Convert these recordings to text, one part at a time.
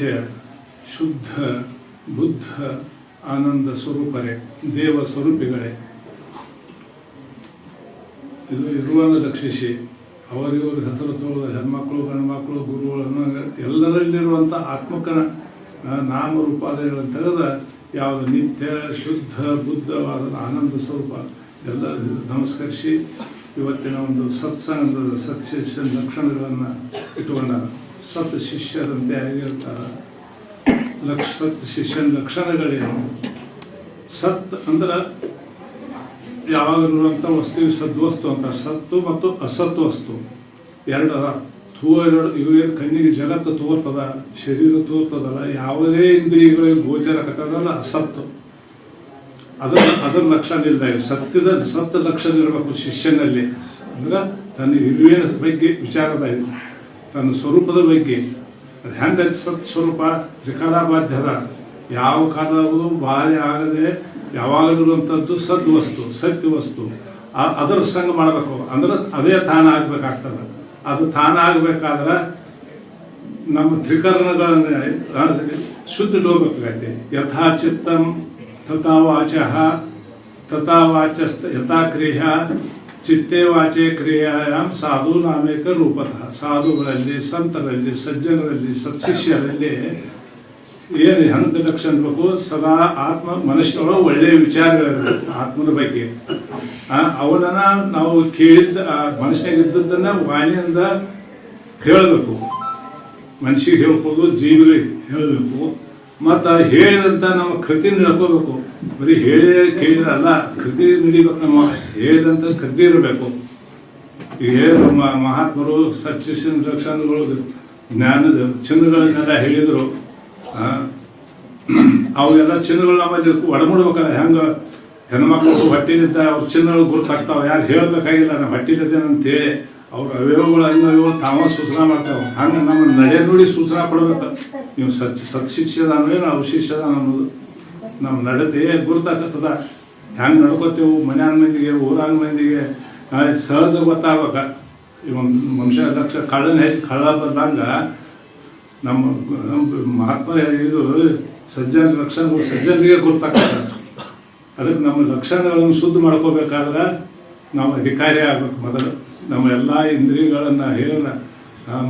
ನಿತ್ಯ ಶುದ್ಧ, ಬುದ್ಧ, ಆನಂದ ಸ್ವರೂಪರೇ, ದೇವ ಸ್ವರೂಪಿಗಳೇ. ಇದು ಇರುವನ್ನು ರಕ್ಷಿಸಿ ಅವರಿವರ ಹೆಸರು ತೋಳು ಹೆಣ್ಮಕ್ಳು, ಗಂಡ್ಮಕ್ಳು ಗುರುಗಳನ್ನು ಎಲ್ಲರಲ್ಲಿರುವಂಥ ಆತ್ಮಕನ ನಾಮ ನಾಮರೂಪಾದಗಳನ್ನು ತೆಗೆದ ಯಾವುದು ನಿತ್ಯ ಶುದ್ಧ, ಬುದ್ಧವಾದ ಆನಂದ ಸ್ವರೂಪ ಎಲ್ಲ ನಮಸ್ಕರಿಸಿ ಇವತ್ತಿನ ಒಂದು ಸತ್ಸಂಗದ ಸತ್ಯ ಲಕ್ಷಣಗಳನ್ನು ಇಟ್ಟುಕೊಂಡ ಸತ್ ಶಿಷ್ಯರಂತೆ ಆಗಿರ್ತಾರೆ ಲಕ್ಷ ಸತ್ ಶಿಷ್ಯನ ಲಕ್ಷಣಗಳೇನು? ಸತ್ ಅಂದ್ರೆ ಯಾವಾಗ ನೋಡುವಂಥ ವಸ್ತು ಸದ್ವಸ್ತು ಅಂತ. ಸತ್ತು ಮತ್ತು ಅಸತ್ ವಸ್ತು ಎರಡು ತೂ ಎರಡು, ಇವು ಏನು ಕಣ್ಣಿಗೆ ಜಗತ್ತು ತೋರ್ತದ, ಶರೀರ ತೋರ್ತದಲ್ಲ, ಯಾವುದೇ ಇಂದ್ರಿಯಗಳಿಗೆ ಗೋಚರಕತ್ತದಲ್ಲ ಅಸತ್ತು. ಅದರ ಅದರ ಲಕ್ಷಣ ಇಲ್ಲ ಸತ್ಯದ ಸತ್ತ ಲಕ್ಷಣ ಇರಬೇಕು ಶಿಷ್ಯನಲ್ಲಿ. ಅಂದ್ರೆ ತನ್ನ ಇರುವಿನ ಬಗ್ಗೆ ವಿಚಾರದ ಇದು ತನ್ನ ಸ್ವರೂಪದ ಬಗ್ಗೆ. ಅದು ಹೆಂಗೆ ಸತ್ ಸ್ವರೂಪ? ತ್ರಿಕಾಲಾಬಾಧ್ಯದ. ಯಾವ ಕಾಲದಾಗೂ ಬಾಧೆ ಆಗದೆ ಯಾವಾಗಲಿರುವಂಥದ್ದು ಸದ್ ವಸ್ತು, ಸತ್ಯ ವಸ್ತು. ಅದರ ಸಂಗ ಮಾಡಬೇಕು. ಅಂದ್ರೆ ಅದೇ ತಾನ ಆಗ್ಬೇಕಾಗ್ತದೆ. ಅದು ತಾನ ಆಗಬೇಕಾದ್ರೆ ನಮ್ಮ ತ್ರಿಕರಣಗಳನ್ನ ಹೋಗ್ಬೇಕಾಗತ್ತೆ ಯಥಾ ಚಿತ್ತಂ ತಥಾ ವಾಚ ತಥಾ ವಾಚಸ್ತ ಯಥಾ ಕ್ರಿಯ. ಚಿತ್ತೇ ವಾಚೆ ಕ್ರಿಯಾಯಾಮ್ ಸಾಧು ನಾಮೇಕ ರೂಪತಃ. ಸಾಧುಗಳಲ್ಲಿ, ಸಂತರಲ್ಲಿ, ಸಜ್ಜನರಲ್ಲಿ ಸತ್ಶಿಷ್ಯರಲ್ಲಿ ಏನು ಹಂತ ಲಕ್ಷಣ ಬೇಕು ಸದಾ ಆತ್ಮ, ಮನುಷ್ಯನೊಳಗೆ ಒಳ್ಳೆಯ ವಿಚಾರಗಳಿರಬೇಕು ಆತ್ಮನ ಬಗ್ಗೆ. ಅವನನ್ನ ನಾವು ಕೇಳಿದ್ದ, ಆ, ಮನುಷ್ಯನಿಗೆ ಇದ್ದದ್ದನ್ನ ವಾಣಿಯಿಂದ ಹೇಳಬೇಕು. ಮನುಷ್ಯಗೆ ಹೇಳ್ಬೋದು, ಜೀವಿಗಳಿಗೆ ಹೇಳಬೇಕು. ಮತ್ತು ಹೇಳಿದಂಥ ನಮ್ಮ ಕೃತಿ ನಡ್ಕೋಬೇಕು ಬರೀ ಹೇಳಿ ಕೇಳಿದ್ರಲ್ಲ ಕೃತಿ ನಡಿಬೇಕು ನಮ್ಮ ಹೇಳಿದಂಥ ಕೃತಿ ಇರಬೇಕು. ಈಗ ನಮ್ಮ ಮಹಾತ್ಮರು ಸತ್ಯಶನ್ ರಕ್ಷಣೆಗಳು ಜ್ಞಾನದ ಚಿನ್ನಗಳನ್ನೆಲ್ಲ ಹೇಳಿದರು. ಅವೆಲ್ಲ ಚಿನ್ನಗಳು ನಮ್ಮಲ್ಲಿ ಒಡಮೂಡ್ಬೇಕಲ್ಲ, ಹೆಂಗೆ ಹೆಣ್ಮಕ್ಳು ಹೊಟ್ಟಿಲಿದ್ದ ಅವ್ರ ಚಿನ್ನಗಳು ಗುರುತಾಗ್ತಾವೆ, ಯಾರು ಹೇಳ್ಬೇಕಾಗಿಲ್ಲ ನಮ್ಮ ಹೊಟ್ಟಿಲಿದ್ದೇನೆ ಅಂತೇಳಿ ಅವ್ರ ಅವಯವಗಳು ಅನ್ನೋ ತಾವ ಸೂಚನಾ ಮಾಡ್ತಾವೆ. ಹಂಗೆ ನಮ್ಮ ನಡೆ ನುಡಿ ಸೂಚನಾ ಕೊಡ್ಬೇಕು. ನೀವು ಸತ್ ಸತ್ಶಿಕ್ಷದಾನ ಅವಶಿಷ್ಯದಾನ ಅನ್ನೋದು. ನಮ್ಮ ನಡತೆ ಗುರುತಾಕತ್ತದ ಹೆಂಗೆ ನಡ್ಕೋತೇವು? ಮನ್ಯಾನ ಮಂದಿಗೆ ಊರಾನ ಮಂದಿಗೆ ಸಹಜ ಸಹಜ ಈ ಒಂದು ಮನುಷ್ಯ ಲಕ್ಷ ಕಳ್ಳನ ಹೆಚ್ಚು ಕಳ್ಳ ಬಂದಂಗ ನಮ್ಮ ಮಹಾತ್ಮ ಇದು ಸಜ್ಜನ ಲಕ್ಷಣಗಳು ಸಜ್ಜನರಿಗೆ ಗೊತ್ತಾಗ್ತದೆ ಅದಕ್ಕೆ ನಮ್ಮ ಲಕ್ಷಣಗಳನ್ನು ಶುದ್ಧ ಮಾಡ್ಕೋಬೇಕಾದ್ರೆ ನಾವು ಅಧಿಕಾರಿ ಆಗ್ಬೇಕು ಮೊದಲು. ನಮ್ಮ ಎಲ್ಲ ಇಂದ್ರಿಯಗಳನ್ನು ಹೇಳ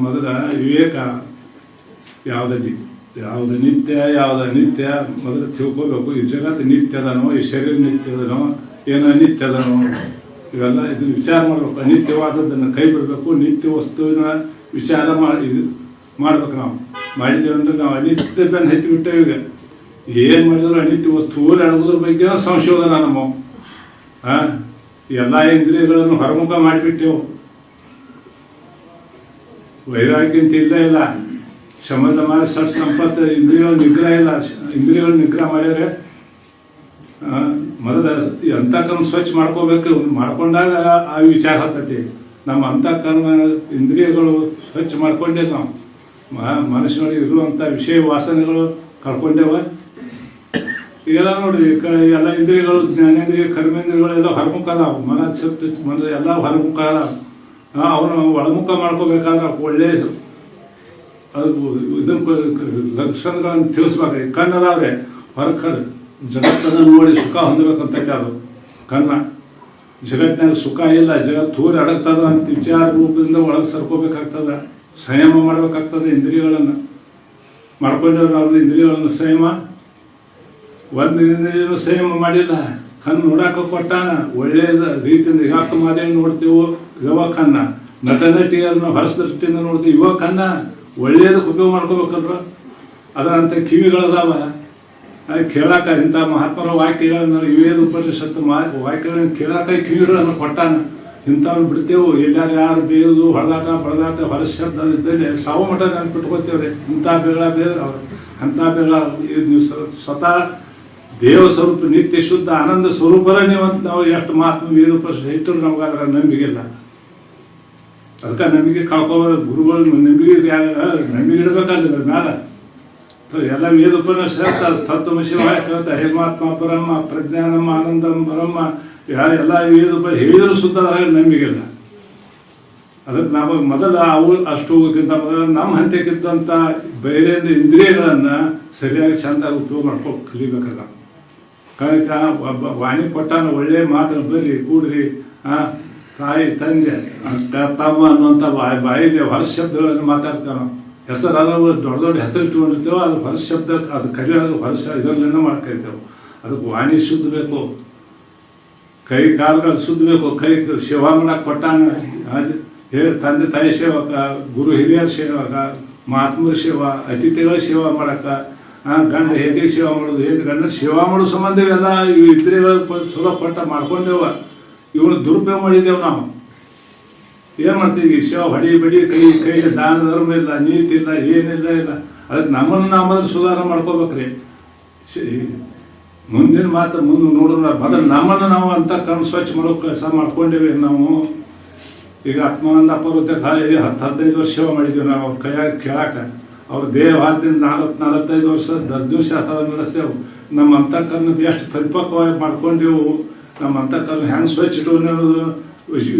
ಮೊದಲ ವಿವೇಕ, ಯಾವುದೇ ಯಾವುದು ನಿತ್ಯ ಯಾವುದು ಅನಿತ್ಯ ಮೊದಲು ತಿಳ್ಕೋಬೇಕು ಈ ಜಗತ್ತು ನಿತ್ಯದನೋ ಈ ಶರೀರ ನಿತ್ಯದನೋ ಏನೋ ನಿತ್ಯದನೋ ಇವೆಲ್ಲ ಇದನ್ನ ವಿಚಾರ ಮಾಡಬೇಕು ಅನಿತ್ಯವಾದದ್ದನ್ನು ಕೈ ಬಿಡಬೇಕು ನಿತ್ಯ ವಸ್ತುವಿನ ವಿಚಾರ ಮಾಡಿ ಮಾಡ್ಬೇಕು ನಾವು ಮಾಡಿದ್ದೇವೆ ಅಂದ್ರೆ ನಾವು ಅನಿತ್ಯ ಬೆನ್ನು ಹತ್ತಿ ಬಿಟ್ಟೇವೆ ಈಗ ಏನು ಮಾಡಿದ್ರು ಅನಿತ್ಯ ವಸ್ತು ನಡೆಯೋದ್ರ ಬಗ್ಗೆ ಸಂಶೋಧನ ನಮ್ಮ ಹಾಂ ಎಲ್ಲ ಇಂದ್ರಿಯಗಳನ್ನು ಹೊರಮುಖ ಮಾಡಿಬಿಟ್ಟೆವು ವೈರಾಗ್ಯ ಅಂತ ಇಲ್ಲ ಇಲ್ಲ ಶಮದ ಮಾರಿ ಸಟ್ ಸಂಪತ್ತು ಇಂದ್ರಿಯಗಳ ನಿಗ್ರಹ ಇಲ್ಲ. ಇಂದ್ರಿಯಗಳ ನಿಗ್ರಹ ಮಾಡ್ಯಾರೆ. ಮೊದಲ ಅಂತಃಕರ್ಮ ಸ್ವಚ್ಛ ಮಾಡ್ಕೋಬೇಕು. ಮಾಡ್ಕೊಂಡಾಗ ಆ ವಿಚಾರ ಹತ್ತೈತಿ. ನಮ್ಮ ಅಂತಃಕರ್ಮ ಇಂದ್ರಿಯಗಳು ಸ್ವಚ್ಛ ಮಾಡ್ಕೊಂಡೇ ನಾವು. ಮನುಷ್ಯನೊಳಗೆ ಇರುವಂಥ ವಿಷಯ ವಾಸನೆಗಳು ಕಳ್ಕೊಂಡೇವ. ಈಗೆಲ್ಲ ನೋಡ್ರಿ ಕ- ಎಲ್ಲ ಇಂದ್ರಿಯಗಳು, ಜ್ಞಾನೇಂದ್ರಿಯ ಕರ್ಮೇಂದ್ರಿಯಗಳೆಲ್ಲ ಹೊರಮುಖ ಅದಾವ. ಮನ ಮನ ಎಲ್ಲ ಹೊರಮುಖ ಅದಾವ. ಅವನು ಒಳಮುಖ ಮಾಡ್ಕೋಬೇಕಾದ್ರೆ ಒಳ್ಳೆ ಅದು ಇದನ್ನ ಲಕ್ಷಣಗಳನ್ನು ತಿಳಿಸ್ಬೇಕು ಕಣ್ಣು ಅದಾವ್ರೆ ಹೊರ ಕಣ್ಣು ಜಗತ್ತನ್ನು ನೋಡಿ ಸುಖ ಹೊಂದಬೇಕಂತ ಅದು. ಕಣ್ಣ ಜಗತ್ತಿನಾಗ ಸುಖ ಇಲ್ಲ, ಜಗತ್ತು ತೂರಿ ಅಡಗ್ತದ ಅಂತ ವಿಚಾರ ರೂಪದಿಂದ ಒಳಗೆ ಸರ್ಕೋಬೇಕಾಗ್ತದ. ಸಂಯಮ ಮಾಡ್ಬೇಕಾಗ್ತದೆ ಇಂದ್ರಿಯಗಳನ್ನು. ಮಾಡ್ಕೊಂಡವ್ರು ಅವ್ರ ಇಂದ್ರಿಯಗಳನ್ನು ಸಂಯಮ. ಒಂದು ಇಂದ್ರಿಯನು ಸಂಯಮ ಮಾಡಿಲ್ಲ, ಕಣ್ಣು ನೋಡಾಕ ಕೊಟ್ಟಾನ, ಒಳ್ಳೆಯದ ರೀತಿಯಿಂದ ಯಾಕೆ ಮಾಡಿ ನೋಡ್ತೇವೋ ಯುವ ಕಣ್ಣ. ನಟ ನಟಿಯರನ್ನು ಹೊರಸ ದೃಷ್ಟಿಯಿಂದ ನೋಡ್ತೀವಿ ಯುವ ಕಣ್ಣ. ಒಳ್ಳೆಯದಕ್ಕೆ ಉಪಯೋಗ ಮಾಡ್ಕೋಬೇಕಲ್ರ ಅದರಂಥ ಕಿವಿಗಳದಾವ. ಅದು ಕೇಳಾಕ ಇಂಥ ಮಹಾತ್ಮರ ವಾಕ್ಯಗಳನ್ನ ವಿವೇದ ಉಪನಿಷತ್ತು ಮಾ, ವಾಕ್ಯಗಳನ್ನು ಕೇಳಾಕ ಕಿವಿಗಳನ್ನು ಕೊಟ್ಟಾನ. ಇಂಥವ್ರು ಬಿಡ್ತೇವು, ಎಲ್ಲಾರು ಯಾರು ಬೇಯೋದು, ಹೊಡೆದಾಟ, ಬಡದಾಟ ಹೊರಶಬ್ದ ಇದ್ದಲ್ಲಿ ಸಾವು ಮಠ ನೆನ್ಪಿಟ್ಕೋತೇವ್ರಿ. ಇಂಥ ಬೆಗಳ ಬೇರೆ ಅವ್ರು. ಅಂಥ ಬೆಗಳ ಇದು ನೀವು ಸ್ವತಃ ದೇವ ಸ್ವರೂಪ, ನಿತ್ಯ ಶುದ್ಧ, ಆನಂದ ಸ್ವರೂಪರ ನೀವು ಅಂತ ನಾವು ಎಷ್ಟು ಮಹಾತ್ಮ, ವೇದ ಉಪನಿಷತ್ ಇಟ್ಟರು ನಮ್ಗೆ ಅದರ ನಂಬಿಕೆ ಇಲ್ಲ. ಅದಕ್ಕೆ ನಮಗೆ ಕಳ್ಕೊಬಾರ ಗುರುಗಳು ನಂಬಿಕೆ ನಂಬಿಕೆ ಇಡ್ಬೇಕಲ್ಲ ಇದ್ರ ಮ್ಯಾಲ ಎಲ್ಲ ವೇದ ಉಪನಿಷತ್ ತತ್ವಮಶಿ ಹೇಳ್ತಾರೆ. ಹೇಮಾತ್ಮ ಬ್ರಹ್ಮ ಪ್ರಜ್ಞಾನಮ್ಮ ಆನಂದಂ ಬ್ರಹ್ಮ ಯಾರು ಎಲ್ಲ ವೇದ ಉಪ ಹೇಳಿದ್ರು ಸುತ್ತ ಅದ್ರಾಗ ನಂಬಿಕೆ ಇಲ್ಲ ಅದಕ್ಕೆ ನಾವು ಮೊದಲು ಅವು ಅಷ್ಟು ಹೋಗೋಕ್ಕಿಂತ ಮೊದಲು ನಮ್ಮ ಹಂತಕ್ಕಿದ್ದಂಥ ಬೇರೆ ಇಂದ್ರಿಯಗಳನ್ನು ಸರಿಯಾಗಿ ಚೆಂದಾಗಿ ಉಪಯೋಗ ಮಾಡ್ಕೊ ಕಲಿಬೇಕಾಗ ಕಲಿತ ಒಬ್ಬ ವಾಣಿ ಕೊಟ್ಟಾನ ಒಳ್ಳೆ ಮಾತನ್ನು ಬರಲಿ ಕೂಡ್ರಿ ಆ, ತಾಯಿ, ತಂದೆ ತಮ್ಮ ಅನ್ನುವಂಥ ಬಾಯಿ ಬಾಯಿಗೆ ಹೊರ ಶಬ್ದಗಳನ್ನು ಮಾತಾಡ್ತಾರೆ ಹೆಸರು ಅಲ್ಲವ ದೊಡ್ಡ ದೊಡ್ಡ ಹೆಸರು ಇಟ್ಕೊಂಡಿರ್ತೇವೆ ಅದು ಹೊರ ಶಬ್ದ, ಅದು ಕಲಿಯೋದು ಹೊರ ಇದರಲ್ಲಿಂದ ಮಾಡ್ಕೊಳ್ತೇವೆ. ಅದಕ್ಕೆ ವಾಣಿ ಶುದ್ಧ ಬೇಕು ಕೈ ಕಾಲುಗಳು ಬೇಕು ಕೈ ಸೇವಾ ಅದ್ ಹೇಳಿ ತಂದೆ, ತಾಯಿ ಸೇವಕ, ಗುರು, ಹಿರಿಯರ ಸೇವಕ, ಮಹಾತ್ಮರ ಸೇವಾ, ಅತಿಥಿಗಳ ಸೇವಾ ಮಾಡಕ್ಕೆ ಗಂಡ ಹೇಗೆ ಸೇವಾ ಮಾಡೋದು ಹೇಗೆ ಗಂಡ ಸೇವಾ ಮಾಡೋ ಸಂಬಂಧ ಇವೆಲ್ಲ ಇದ್ರೆ ಸುಲಭ ಪಟ್ಟ ಮಾಡ್ಕೊಂಡೇವ. ಇವನು ದುರುಪಯೋಗ ಮಾಡಿದ್ದೇವೆ ನಾವು. ಏನು ಮಾಡ್ತೀವಿ? ಈಗ ಹಡಿ, ಬಡಿ, ಕೈ ಕೈಗೆ ದಾನ, ಧರ್ಮ ಇಲ್ಲ, ನೀತಿ ಇಲ್ಲ, ಏನಿಲ್ಲ ಇಲ್ಲ. ಅದಕ್ಕೆ ನಮ್ಮನ್ನು ನಾವು ಮೊದಲು ಸುಧಾರಣೆ ಮಾಡ್ಕೋಬೇಕ್ರಿ. ಮುಂದಿನ ಮಾತು ಮುಂದೆ ನೋಡೋಣ ಮೊದಲು ನಮ್ಮನ್ನು ನಾವು ಅಂತ ಕಣ್ಣು ಸ್ವಚ್ಛ ಮಾಡೋ ಕೆಲಸ ಮಾಡ್ಕೊಂಡೇವೆ ನಾವು. ಈಗ ಆತ್ಮಾನಂದ ಪರ್ವತ ಹತ್ತು ಹದಿನೈದು ವರ್ಷ ಮಾಡಿದ್ದೀವಿ ನಾವು ಅವ್ರ ಕೈಯಾಗ ಕೇಳಾಕ. ಅವ್ರ ದೇಹದಿಂದ ನಾಲ್ಕು ನಲವತ್ತೈದು ವರ್ಷ ದರ್ಜುಶಾಸ್ತ್ರ ನಡೆಸ್ತೇವೆ ನಮ್ಮ ಅಂತಃಕರಣ ಎಷ್ಟು ಪರಿಪಕ್ವವಾಗಿ ಮಾಡ್ಕೊಂಡೆವು. ನಮ್ಮ ಅಂತಃಕರಣ ಹೆಂಗೆ ಸ್ವಚ್ಛ ಇಟ್ಕೊಂಡು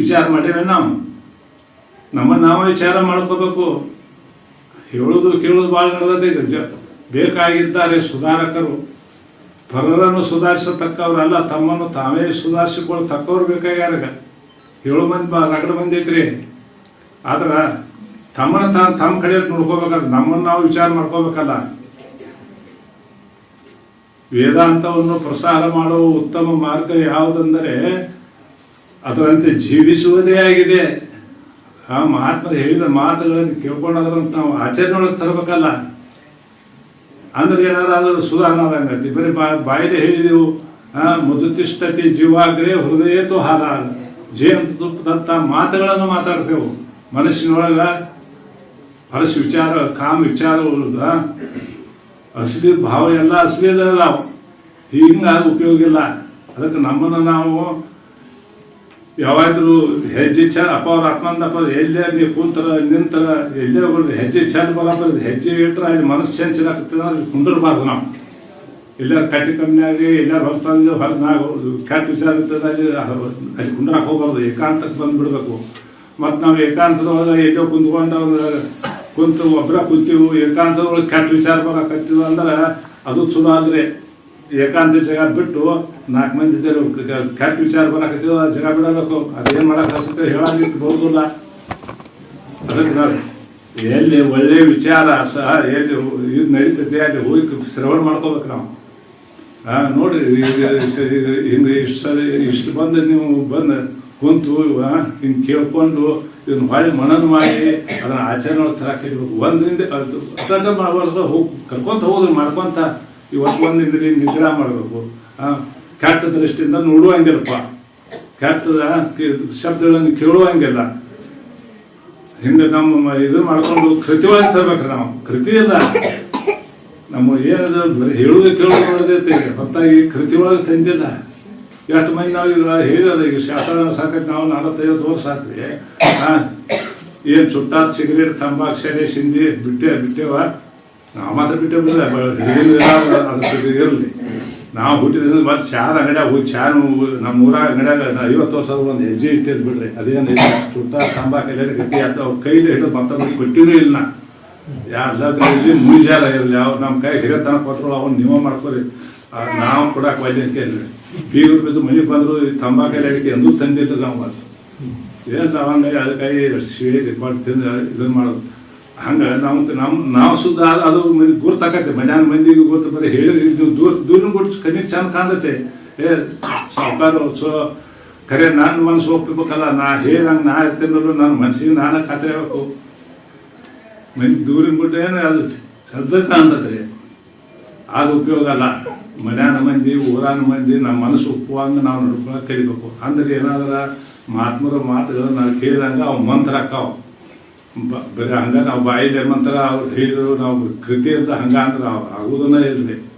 ವಿಚಾರ ಮಾಡೇವೆ ನಾವು. ನಮ್ಮ ನಾವು ವಿಚಾರ ಮಾಡ್ಕೋಬೇಕು. ಹೇಳೋದು ಕೇಳೋದು ಭಾಳ ನಡೆದೈತೆ ಬೇಕಾಗಿದ್ದಾರೆ ಸುಧಾರಕರು. ಪರರನ್ನು ಸುಧಾರಿಸತಕ್ಕವ್ರಲ್ಲ ತಮ್ಮನ್ನು ತಾವೇ ಸುಧಾರಿಸಿಕೊಳ್ಳತಕ್ಕವ್ರು ಬೇಕಾಗ್ಯಾರ ಏಳು ಮಂದಿ ಬಾ, ರಗಡ ಮಂದಿ ಆದ್ರ ತಮ್ಮನ್ನ ತಮ್ಮ ಕಡೆ ನೋಡ್ಕೋಬೇಕಲ್ಲ, ನಮ್ಮನ್ನು ನಾವು ವಿಚಾರ ಮಾಡ್ಕೋಬೇಕಲ್ಲ. ವೇದಾಂತವನ್ನು ಪ್ರಸಾರ ಮಾಡುವ ಉತ್ತಮ ಮಾರ್ಗ ಯಾವುದೆಂದರೆ ಅದರಂತೆ ಜೀವಿಸುವುದೇ ಆಗಿದೆ. ಆ ಮಹಾತ್ಮರು ಹೇಳಿದ ಮಾತುಗಳನ್ನು ಕೇಳ್ಕೊಂಡು ನಾವು ಆಚರಣೆಯೊಳಗೆ ತರಬೇಕಲ್ಲ. ಅಂದ್ರೆ ಏನಾದ್ರೂ ಅದು ಸುಧಾರಣೆ ಆದಂಗತಿ ಬರೀ ಬಾ, ಬಾಯಿಲೆ ಹೇಳಿದೆವು ಮಧುತಿಷ್ಠತೆ ಜೀವಾಗ್ರೆ ಹೃದಯ ಹಾರ. ಜೇನು ಮಾತುಗಳನ್ನು ಮಾತಾಡ್ತೇವೆ. ಮನಸ್ಸಿನೊಳಗ ಹರಸು ವಿಚಾರ ಕಾಮ ವಿಚಾರಗಳು ಅಸಲಿ ಭಾವ ಎಲ್ಲ ಅಸಲಿ ಅದಾವ ಹಿಂಗ ಉಪಯೋಗ ಇಲ್ಲ. ಅದಕ್ಕೆ ನಮ್ಮನ್ನು ನಾವು ಯಾವಾಗಲೂ ಹೆಜ್ಜೆ ಚ ಅಪ್ಪ ಅವ್ರ ಆತ್ಮಂದಪ್ಪ ಎಲ್ಲೇ ನೀವು ಕೂತರ, ನಿಂತರ, ಎಲ್ಲೇ ಹೋಗ್ರಿ ಹೆಜ್ಜೆ ಚಂದ ಬರಬಾರ್ದು ಹೆಜ್ಜೆ ಇಟ್ರೆ ಅಲ್ಲಿ ಮನಸ್ಸು ಚಂಚಲ ಆಗ್ತದೆ ಅಲ್ಲಿ ಕುಂದಿರ್ಬಾರ್ದು ನಾವು. ಎಲ್ಲಾರು ಕಟ್ಟಿ ಕಮ್ಮಿಯಾಗಿ ಎಲ್ಲಾರು ಹೊರ ನಾವು ಕೆಟ್ಟ ವಿಚಾರ ಇರ್ತದೆ ಅಲ್ಲಿ ಅಲ್ಲಿ ಕುಂಡ್ರಕ್ಕೆ ಹೋಗ್ಬಾರ್ದು. ಏಕಾಂತಕ್ಕೆ ಬಂದ್ಬಿಡ್ಬೇಕು. ಮತ್ತು ನಾವು ಏಕಾಂತದೊಳಗೆ ಎಲ್ಲೋ ಕುಂದ್ಕೊಂಡು ಅವ್ರ ಕುಂತು ಒಬ್ಬರ ಕುಂತೀವಿ ಏಕಾಂತದೊಳಗೆ ಕೆಟ್ಟ ವಿಚಾರ ಬರಕತ್ತೀವಿ ಅಂದ್ರೆ ಅದು ಚಲೋ ಆದ್ರೆ ಏಕಾಂತ ಜಗ ಬಿಟ್ಟು ನಾಲ್ಕು ಮಂದಿ ಇದ್ದಾರೆ ಕೆಟ್ಟ ವಿಚಾರ ಬರಕತ್ತೀವಿ ಆ ಜಾಗ ಬಿಡಬೇಕು ಅದೇನು ಮಾಡಕ್ಕೆ ಅನ್ಸುತ್ತೆ ಹೇಳಂಗಿತ್ತು ಬರೋದಿಲ್ಲ ಅದಕ್ಕೆ ಎಲ್ಲಿ ಒಳ್ಳೆ ವಿಚಾರ ಸಹ ಎಲ್ಲಿ ಇದು ನಡೀತದೆ ಅಲ್ಲಿ ಹೋಗಿ ಶ್ರವಣ ಮಾಡ್ಕೋಬೇಕು ನಾವು ಹಾಂ ನೋಡಿರಿ ಹಿಂಗೆ ಇಷ್ಟು ಸರಿ ಇಷ್ಟು ಬಂದು ನೀವು ಬಂದು ಕುಂತು ಹಿಂಗೆ ಕೇಳ್ಕೊಂಡು ಇದನ್ನ ಹೊಳೆ ಮನನ ಮಾಡಿ ಅದನ್ನ ಆಚರಣೆ ತರಕ್ಕೆ ಒಂದಿಂದ ಅದು ಅಟ್ಟ ಮಾಡಬಾರ್ದು ಹೋಗಿ ಕರ್ಕೊಂತ ಹೋಗೋದು ಮಾಡ್ಕೊಂತ ಇವತ್ತು ಒಂದಿಂದ್ರಿ ನಿಗ್ರಹ ಮಾಡಬೇಕು. ಕೆಟ್ಟ ದೃಷ್ಟಿಯಿಂದ ನೋಡುವಂಗಿಲ್ಲಪ್ಪ ಕೆಟ್ಟದ ಶಬ್ದಗಳನ್ನು ಕೇಳುವಂಗಿಲ್ಲ ಹಿಂಗೆ ನಮ್ಮ ಇದು ಮಾಡ್ಕೊಂಡು ಕೃತಿ ಒಳಗೆ ತರ್ಬೇಕ್ರಿ ನಾವು. ಕೃತಿ ಇಲ್ಲ ನಮ್ಮ ಏನದ ಬರೀ ಹೇಳುದು ಕೇಳೋದು ಹೊತ್ತಾಗಿ ಕೃತಿ ಒಳಗೆ ತಂದಿಲ್ಲ. ಎಷ್ಟು ಮಂದಿ ನಾವು ಇಲ್ಲ ಹೇಳಿದ ಈಗ ಶಾಸ್ತ್ರ ಸಾಕಕ್ಕೆ ನಾವು ನಲವತ್ತೈವತ್ತು ವರ್ಷ ಆತ್ರಿ. ಏನು ಸುಟ್ಟಾದ ಸಿಗರೇಟ್, ತಂಬಾಕು, ಸೆರೆ, ಸಿಂಧಿ, ಬಿಟ್ಟೆ, ಬಿಟ್ಟೇವ? ನಾವು ಮಾತ್ರ ಬಿಟ್ಟೆ ಅದಕ್ಕೆ ಇರಲಿ. ನಾವು ಹುಟ್ಟಿದ ಮತ್ತೆ ಶಾರ ಅಂಗಡಿಯಾಗ ಹೋಗಿ ಶಾರ ನಮ್ಮ ಊರಾಗ ಅಂಗಡಿಯಾಗ ಐವತ್ತು ವರ್ಷ ಒಂದು ಹೆಜ್ಜೆ ಇಟ್ಟಿದ್ ಬಿಡ್ರಿ. ಅದೇನು ಸುಟ್ಟ ತಂಬಾಕು ಎಲ್ಲ ಗಟ್ಟಿ ಆಯ್ತು ಅವ್ರ ಕೈಲಿ ಹಿಡಿದು ಮತ್ತೊಬ್ಬರಿಗೆ ಕೊಟ್ಟಿನೂ ಇಲ್ಲ. ಯಾರ ಲಗ್ನ ಇರಲಿ ಇರಲಿ ಅವ್ರು ನಮ್ಮ ಕೈ ಹಿರಿಯತನ ಕೊಟ್ಟರು ಅವ್ನು ನೀವು ಮಾಡ್ಕೊರಿ. ನಾವು ಕೊಡಕ್ಕೆ ವೈದ್ಯಕೀಯ ಬೀಗರು ಬಿದ್ದು ಮನೆಗೆ ಬಂದರು ತಂಬಾಕಲ್ಲಿ ಅಡಿಕೆ ಎಂದೂ ತಂದಿಲ್ಲ ನಾವು ಏನು ಹಂಗಾಗಿ ಅದಕ್ಕಾಗಿ ಶಿವೆ ಮಾಡಿ ತಿಂದು ಇದನ್ನು ಮಾಡೋದು. ಹಂಗೆ ನಮ್ಮ ನಮ್ಮ ನಾವು ಸುದ್ದ ಅದು- ಮಂದಿ ಗುರ್ತಾಕತ್ತೆ ಮನ್ಯಾನ ಮಂದಿಗೆ ಗೊತ್ತು ಬರೀ ಹೇಳಿ ಇದು ದೂರ ದೂರ ಕೊಟ್ಟು ಕಣ್ಣಿ ಚಂದ ಕಾಣ್ತೈತೆ. ಏ, ಸಾವುಕಾರ ಸೊ ಖರೆ ನನ್ನ ಮನಸ್ಸು ಒಪ್ಪಿಬೇಕಲ್ಲ ನಾ ಹೇಳ್ದಂಗೆ ನಾ ಇರ್ತೇನಲ್ಲ ನನ್ನ ಮನಸ್ಸಿಗೆ ನಾನು ಖಾತ್ರಿ ಆಗಬೇಕು. ಮಂದಿ ದೂರಿನ ಬಿಟ್ಟು ಏನು ಅದು ಸದ್ದ ಕಾಣ್ತದ್ರಿ ಅದು ಉಪಯೋಗ ಅಲ್ಲ. ಮನ್ಯಾನ ಮಂದಿ, ಊರಾನ ಮಂದಿ, ನಮ್ಮ ಮನಸ್ಸು ಒಪ್ಪುವಂಗೆ ನಾವು ನಡ್ಕೊಳಕ್ ಕಲಿಬೇಕು. ಅಂದ್ರೆ ಏನಾದ್ರ ಮಹಾತ್ಮರ ಮಾತುಗಳು ನಾವು ಕೇಳಿದಂಗೆ ಅವು ಮಂತ್ರ ಅಕ್ಕಾವ. ಬ- ಬರೀ ಹಂಗ ನಾವು ಬಾಯಿಲೆ ಮಂತ್ರ ಅವ್ರು ಹೇಳಿದ್ರು, ನಾವು ಕೃತಿ ಅಂತ ಹಂಗ ಅಂದ್ರೆ ಆಗುದನ್ನ ಇರಲಿ.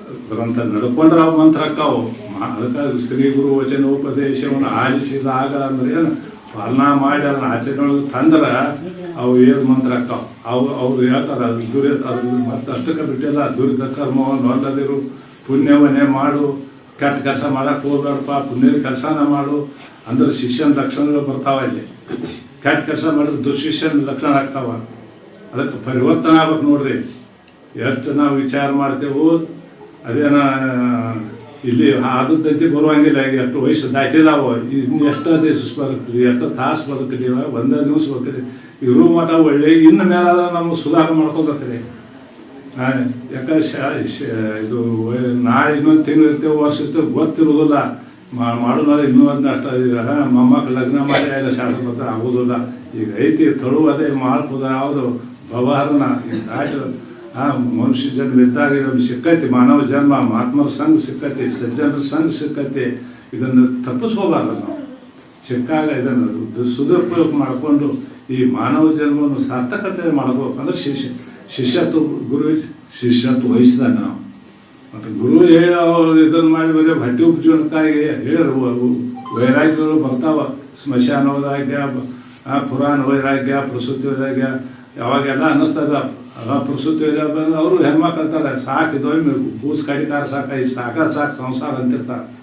ಅದ್ರಂತ ನಡ್ಕೊಂಡ್ರೆ ಅವು ಮಂತ್ರ ಅಕ್ಕಾವು. ಅದಕ್ಕೆ ಶ್ರೀ ಗುರು ವಚನ ಉಪದೇಶವನ್ನು ಆಲಿಸಿದಾಗ ಅಂದ್ರೆ ಏನು ಪಾಲನಾ ಮಾಡಿ ಅದನ್ನ ಆಚರಣೆ ತಂದ್ರೆ ಅವು ಏನು ಮಂತ್ರ ಅಕ್ಕಾವ. ಅವು ಅವರು ಹೇಳ್ತಾರೆ, ಅದು ದುರಿ ಅದು ಮತ್ತೆ ಅಷ್ಟಕ್ಕೆ ಬಿಟ್ಟಿಲ್ಲ ದುರಿತ ಕರ್ಮವನ್ನು ಹೊಂದದಿರು ಪುಣ್ಯವನ್ನೇ ಮಾಡು, ಕೆಟ್ಟ ಕೆಲಸ ಮಾಡಕ್ಕೆ ಹೋಗ್ಬೇಡಪ್ಪ, ಪುಣ್ಯದ ಕೆಲಸನ ಮಾಡು. ಅಂದ್ರೆ ಶಿಷ್ಯನ ಲಕ್ಷಣಗಳು ಬರ್ತಾವ ಇಲ್ಲಿ. ಕೆಟ್ಟ ಕೆಲಸ ಮಾಡಿದ್ರೆ ದುಶಿಷ್ಯನ ಲಕ್ಷಣ ಆಗ್ತಾವ. ಅದಕ್ಕೆ ಪರಿವರ್ತನೆ ಆಗ್ಬೇಕು ನೋಡ್ರಿ. ಎಷ್ಟು ನಾವು ವಿಚಾರ ಮಾಡ್ತೇವೆ ಅದೇನ ಇಲ್ಲಿ ಆದದ್ದೈತಿ ಬರುವಂಗಿಲ್ಲ, ಈಗ ಎಷ್ಟು ವಯಸ್ಸು ದಾಟಿದಾವ, ಇನ್ನು ಎಷ್ಟು ದಿವಸ ಬರುತ್ತೀವಿ ಎಷ್ಟು ತಾಸು ಬದುಕಿದೀವ ಒಂದೇ ದಿವಸ ಬದುಕಿರಿ ಇರೋ ಮಠ ಒಳ್ಳೆ, ಇನ್ನು ಮೇಲಾದ್ರೆ ನಮ್ಗೆ ಸುಧಾರಣೆ ಮಾಡ್ಕೋಬೇಕ್ರಿ ಹಾಂ ಯಾಕೆ ಶ ಇದು, ನಾಳೆ ಇನ್ನೊಂದು ತಿಂಗಳು ಇರ್ತೇವೆ, ವರ್ಷ ಇರ್ತೇವೆ ಗೊತ್ತಿರೋದಿಲ್ಲ ಮಾ- ಮಾಡೋಣ ಇನ್ನೂ ಒಂದು ಅಷ್ಟ ಮೊಮ್ಮಕ್ಕಳು ಲಗ್ನ ಮಾಡಿ ಎಲ್ಲ ಶಾಸ್ತ್ರ ಪತ್ರ ಆಗೋದಿಲ್ಲ. ಈಗ ಐತಿ ತಳು ಅದೇ ಮಾಡ್ಬೋದ ಯಾವುದು ದಾಟಿ ಆ, ಮನುಷ್ಯ ಜನ್ಮ ಇದ್ದಾಗ ಇದೊಂದು ಸಿಕ್ಕೈತಿ, ಮಾನವ ಜನ್ಮ, ಮಹಾತ್ಮರ ಸಂಘ ಸಿಕ್ಕೈತಿ, ಸಜ್ಜನರ ಸಂಘ ಸಿಕ್ಕೈತಿ. ಇದನ್ನು ತಪ್ಪಿಸ್ಕೋಬಾರ್ದು ನಾವು. ಸಿಕ್ಕಾಗ ಇದನ್ನು ದು- ಸದುಪಯೋಗ ಮಾಡಿಕೊಂಡು ಈ ಮಾನವ ಜನ್ಮವನ್ನು ಸಾರ್ಥಕತೆ ಮಾಡ್ಬೇಕು ಅಂದ್ರೆ ಶಿಷ್ಯ, ಶಿಷ್ಯತ್ವ ಗುರು ಶಿಷ್ಯತ್ವ ವಹಿಸಿದಾಗ ನಾವು. ಮತ್ತು ಗುರು ಹೇಳಿ ಅವ್ರು ಇದನ್ನು ಮಾಡಿ ಬರೀ ಭಟ್ಟಿ ಉಪಜೀವನಕ್ಕಾಗಿ ಹೇಳಿರು ಅವು ವೈರಾಗ್ಯಗಳು ಬರ್ತಾವ. ಸ್ಮಶಾನ ವೈರಾಗ್ಯ, ಆ ಪುರಾಣ ವೈರಾಗ್ಯ, ಪ್ರಸೂತಿ ವೈರಾಗ್ಯ, ಯಾವಾಗೆಲ್ಲ ಅನ್ನಿಸ್ತದ ಆ ಪ್ರಸೂತಿ ವೈರಾಗ್ಯ ಬಂದ್ರೆ ಅವರು ಹೆಣ್ಮಕ್ಳು ಅಂತಾರೆ, ಸಾಕು ಇದೊಮ್ಮೆ ಕೂಸು ಕಡಿತಾರ ಸಾಕ, ಈ ಸಾಕ ಸಾಕು, ಸಂಸಾರ ಅಂತಿರ್ತಾರೆ.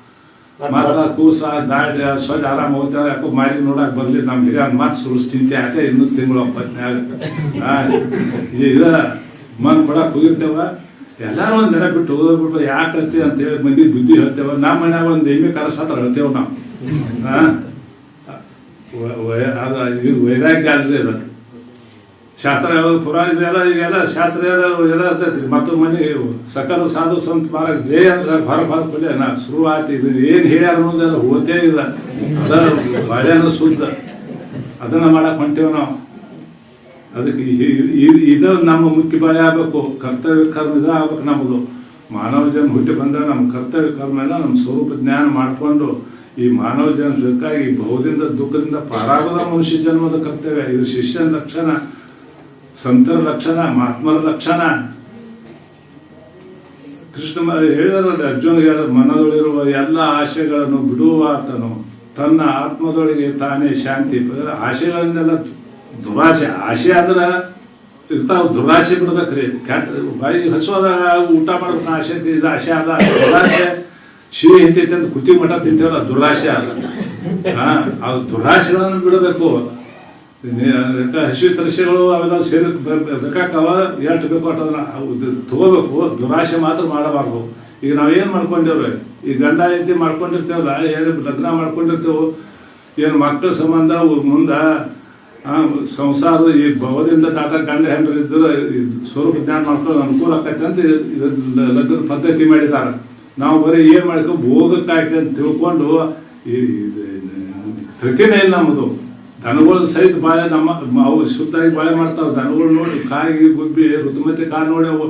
ಮತ್ತ ಕೂಸ ದಾಳಿ ಸ್ವಚ್ಛ ಆರಾಮ ಹೋಗ್ತಾರೆ. ಯಾಕೋ ಮಾರಿ ನೋಡಕ್ ಬರ್ಲಿ ನಮ್ ಹಿರಿಯ ಮತ್ತೆ ಸುರುಸ್ ತಿಂತೆ ಯಾಕೆ ಇನ್ನೂ ತಿಂಗಳು ಒಪ್ಪತ್ನ್ಯಾಗ ಇದ ಮನ್ ಕೊಡಕ್ ಹೋಗಿರ್ತೇವ ಎಲ್ಲಾರು ಒಂದ್ ನೆನ ಬಿಟ್ಟು ಹೋಗ್ಬಿಟ್ಟು ಯಾಕೆ ಅಂತ ಹೇಳಿ ಮಂದಿ ಬುದ್ಧಿ ಹೇಳ್ತೇವ. ನಮ್ಮ ಮನ್ಯಾಗ ಒಂದ್ ಎಮ್ಮೆ ಕರಸತ್ರ ಹೇಳ್ತೇವ ನಾವು. ಅದ ಇದು ವೈರಾಗ್ಯ ಅಲ್ರಿ ಅದ. ಶಾಸ್ತ್ರ ಪುರಾಣ ಇದೆಲ್ಲ ಈಗೆಲ್ಲ ಶಾಸ್ತ್ರ ಎಲ್ಲ ಇರ್ತೈತಿ. ಮತ್ತು ಮನೆ ಸಕಲ ಸಾಧು ಸಂತ ಮಾರಕ್ ಜಯ ಅಂದ್ರೆ ಹೊರ ಹೊರಪಡೆ ನಾ ಶುರು ಆಯ್ತು ಇದು ಏನು ಹೇಳ್ಯಾರ ಅನ್ನೋದೆಲ್ಲ ಓದೇ ಇಲ್ಲ. ಅದ ಬಾಳೆನ ಶುದ್ಧ. ಅದನ್ನ ಮಾಡಕ್ ಹೊಂಟೇವ್ ನಾವು. ಅದಕ್ಕೆ ಇದು ನಮ್ಮ ಮುಖ್ಯ ಬಾಳೆ ಆಗಬೇಕು. ಕರ್ತವ್ಯ ಕರ್ಮ ಇದ ಆಗ್ಬೇಕು ನಮ್ಮದು ಮಾನವ ಜನ್ಮ ಹುಟ್ಟಿ ಬಂದ್ರೆ ನಮ್ಮ ಕರ್ತವ್ಯ ಕರ್ಮ ಎಲ್ಲ ನಮ್ಮ ಸ್ವರೂಪ ಜ್ಞಾನ ಮಾಡಿಕೊಂಡು ಈ ಮಾನವ ಜನ್ಮಕ್ಕಾಗಿ ಬಹುದಿಂದ ದುಃಖದಿಂದ ಪಾರಾಗದ ಮನುಷ್ಯ ಜನ್ಮದ ಕರ್ತವ್ಯ. ಇದು ಶಿಷ್ಯನ ಲಕ್ಷಣ. ಸಂತರ ಲಕ್ಷಣ, ಮಹಾತ್ಮರ ಲಕ್ಷಣ. ಕೃಷ್ಣ ಹೇಳಿದಾರಲ್ಲ ಅರ್ಜುನಿಗೆ ಮನದೊಳಿರುವ ಎಲ್ಲ ಆಶೆಗಳನ್ನು ಬಿಡುವಾತನು ತನ್ನ ಆತ್ಮದೊಳಗೆ ತಾನೇ ಶಾಂತಿ. ಆಶೆಗಳನ್ನೆಲ್ಲ ದುರಾಶೆ ಆಶೆ ಆದ್ರೆ ಇರ್ತಾವ ದುರಾಶೆ ಬಿಡ್ಬೇಕ್ರಿ. ಬಾಯಿ ಹಸುವಾದಾಗ ಊಟ ಮಾಡೋದನ್ನ ಆಶೆ ಇದು ಆಸೆ ಅದ ದುರಾಶೆ ಶಿವಿ ಹಿಂದೈತೆ ಅಂತ ಕುತಿ ಮಠ ತಿಂತೇವಲ್ಲ ದುರಾಶೆ ಅದ ಆ ದುರಾಶೆಗಳನ್ನು ಬಿಡಬೇಕು. ಹಸಿ ತರಿಸೆಗಳು ಅವೆಲ್ಲ ಸೇರಿ ಬೇಕಾಗ್ತಾವ ಎಷ್ಟು ಬೇಕು ಅವು ತಗೋಬೇಕು ದುರಾಶೆ ಮಾತ್ರ ಮಾಡಬಾರ್ದು ಈಗ ನಾವೇನು ಮಾಡ್ಕೊಂಡೇವ್ರಿ ಈ ಗಂಡ ಹೆಂಡತಿ ಮಾಡ್ಕೊಂಡಿರ್ತೇವಲ್ಲ ಏನು ಲಗ್ನ ಮಾಡ್ಕೊಂಡಿರ್ತೇವೆ ಏನು ಮಕ್ಕಳ ಸಂಬಂಧ ಮುಂದೆ ಸಂಸಾರದ ಈ ಭವದಿಂದ ತಾತ ಗಂಡ ಹೆಂಡ್ರು ಇದ್ದರೆ ಸ್ವರೂಪ ಜ್ಞಾನ ಮಾಡ್ಕೊಳ್ಳೋದು ಅನುಕೂಲ ಆಕೈತೆ ಅಂತ ಲಗ್ನ ಪದ್ಧತಿ ಮಾಡಿದಾರ ನಾವು ಬರೀ ಏನು ಮಾಡ್ಕೊ ಭೋಗಕ್ಕಾಯ್ತು ಅಂತ ತಿಳ್ಕೊಂಡು ಈ ಪ್ರತಿನೇ ಇಲ್ಲ ನಮ್ಮದು ದನಗಳು ಸಹಿತ ಬಾಳೆ ನಮ್ಮ ಅವು ಶುದ್ಧವಾಗಿ ಬಾಳೆ ಮಾಡ್ತಾವೆ. ದನಗಳು ನೋಡಿ ಕಾಯಿ ಗುಬ್ಬಿ ಋತುಮತಿ ಕಾಯಿ ನೋಡಿ ಅವು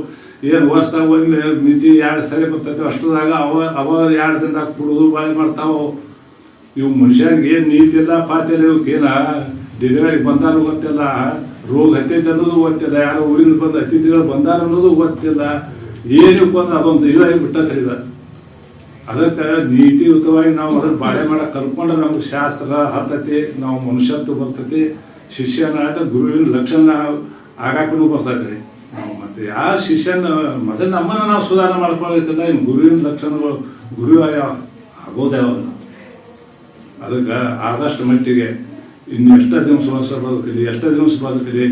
ಏನು ವರ್ಷದಾಗ ಒಂದು ಮಿತಿ ಎರಡು ಸರಿ ಬರ್ತೈತೆ. ಅಷ್ಟದಾಗ ಅವ ಅವ ಎರಡು ದಿನದಾಗ ಕುಡಿದು ಬಾಳೆ ಮಾಡ್ತಾವ ಇವು ಮನುಷ್ಯನಿಗೆ ಏನು ನೀತಿ ಇಲ್ಲ ಪಾತಿಲ್ಲ ಇವಕ್ಕೇನ ಡೆಲಿವರಿ ಬಂದಾನು ಗೊತ್ತಿಲ್ಲ ರೋಗ ಹತ್ತೈತೆ ಅನ್ನೋದು ಗೊತ್ತಿಲ್ಲ, ಯಾರೋ ಊರಿಂದ ಬಂದು ಅತಿಥಿಗಳು ಬಂದಾರ ಅನ್ನೋದು ಗೊತ್ತಿಲ್ಲ. ಏನಕ್ಕೆ ಬಂದು ಅದೊಂದು ಇದಾಗಿ ಬಿಟ್ಟತ್ರಿ ಇದು. ಅದಕ್ಕೆ ನೀತಿಯುತವಾಗಿ ನಾವು ಅದರ ಬಾಳೆ ಮಾಡಕ್ ಕಲ್ತ್ಕೊಂಡ್ರೆ ನಮ್ಗೆ ಶಾಸ್ತ್ರ ಹತ್ತತಿ, ನಾವು ಮನುಷ್ಯತ್ವ ಬರ್ತೈತಿ ಶಿಷ್ಯನಾಗ ಗುರುವಿನ ಲಕ್ಷಣ ಆಗಾಕನು ಬರ್ತೈತ್ರಿ. ನಾವು ಮತ್ತೆ ಯಾವ ಶಿಷ್ಯನ ಮೊದಲು ನಮ್ಮನ್ನ ನಾವು ಸುಧಾರಣೆ ಮಾಡ್ಕೊಳತ್ತಲ್ಲ ಇನ್ನು ಗುರುವಿನ ಲಕ್ಷಣಗಳು ಗುರು ಆಗೋದೇ ಯಾವಾಗ ಅದಕ್ಕೆ ಆದಷ್ಟು ಮಟ್ಟಿಗೆ ಇನ್ನು ಎಷ್ಟೋ ದಿವಸ ವರ್ಷ ಎಷ್ಟೋ ದಿವಸ ಬದುಕಲಿ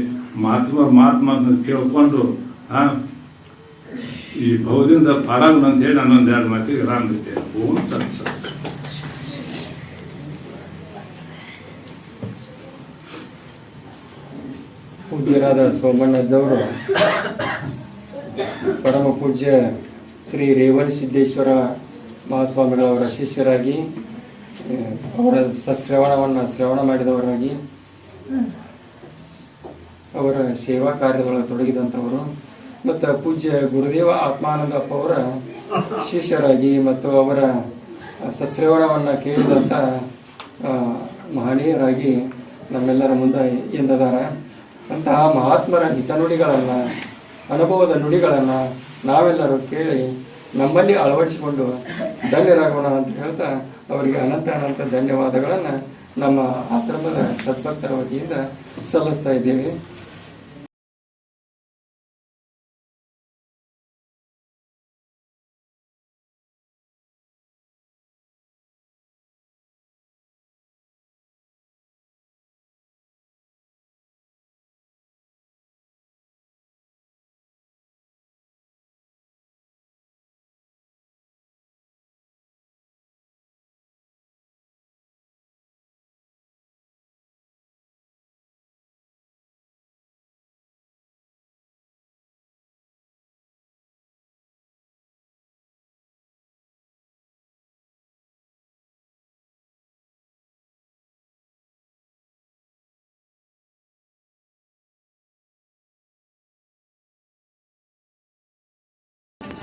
ಮಾತ್ಮ ಮಾತ್ಮ ಕೇಳ್ಕೊಂಡು, ಆ ಈ ಭವದಿಂದ ಪಾರಾಗುಣ ಅಂತ ಹೇಳಿ ನಾನೊಂದು ಎರಡು ಮಾತಿಗೆ ರಾಮ್ ತತ್ಸ ಪೂಜ್ಯರಾದ ಸೋಮಣ್ಣಜ್ಜವರು, ಪರಮ ಪೂಜ್ಯ ಶ್ರೀ ರೇವಣ ಸಿದ್ದೇಶ್ವರ ಮಹಾಸ್ವಾಮಿಗಳವರ ಶಿಷ್ಯರಾಗಿ ಅವರ ಸಶ್ರವಣವನ್ನು ಶ್ರವಣ ಮಾಡಿದವರಾಗಿ, ಅವರ ಸೇವಾ ಕಾರ್ಯದೊಳಗೆ ತೊಡಗಿದಂಥವರು. ಮತ್ತು ಪೂಜ್ಯ ಗುರುದೇವ ಆತ್ಮಾನಂದಪ್ಪ ಅವರ ಶಿಷ್ಯರಾಗಿ ಮತ್ತು ಅವರ ಸಶ್ರವಣವನ್ನು ಕೇಳಿದಂಥ ಮಹನೀಯರಾಗಿ ನಮ್ಮೆಲ್ಲರ ಮುಂದೆ ಎಂದದಾರ. ಅಂತಹ ಮಹಾತ್ಮರ ಹಿತನುಡಿಗಳನ್ನು, ಅನುಭವದ ನುಡಿಗಳನ್ನು ನಾವೆಲ್ಲರೂ ಕೇಳಿ ನಮ್ಮಲ್ಲಿ ಅಳವಡಿಸಿಕೊಂಡು ಧನ್ಯರಾಗೋಣ ಅಂತ ಹೇಳ್ತಾ ಅವರಿಗೆ ಅನಂತ ಅನಂತ ಧನ್ಯವಾದಗಳನ್ನು ನಮ್ಮ ಆಶ್ರಮದ ಸದ್ಭಕ್ತರ ವತಿಯಿಂದ ಸಲ್ಲಿಸ್ತಾ ಇದ್ದೇವೆ.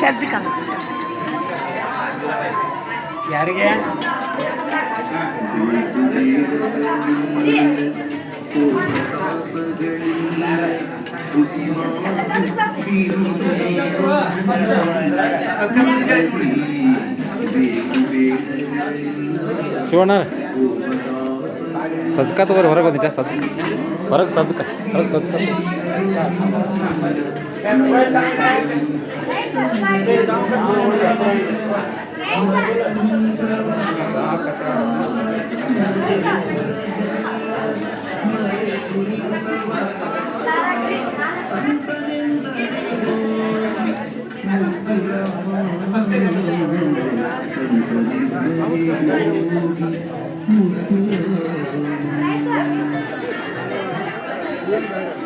ಸಜ್ಜಿಕ ಯಾರಿಗೆ ಶಿವಣ್ಣ ಸಜ್ಕ ತಗೋರಿ ಹೊರಗೆ ಬಂದಿಟ್ಟ ಸಜ್ಕ ಹೊರಗೆ ಸಜ್ಕ ಹೊರಗೆ ಸಜ್ಕ Thank Yes,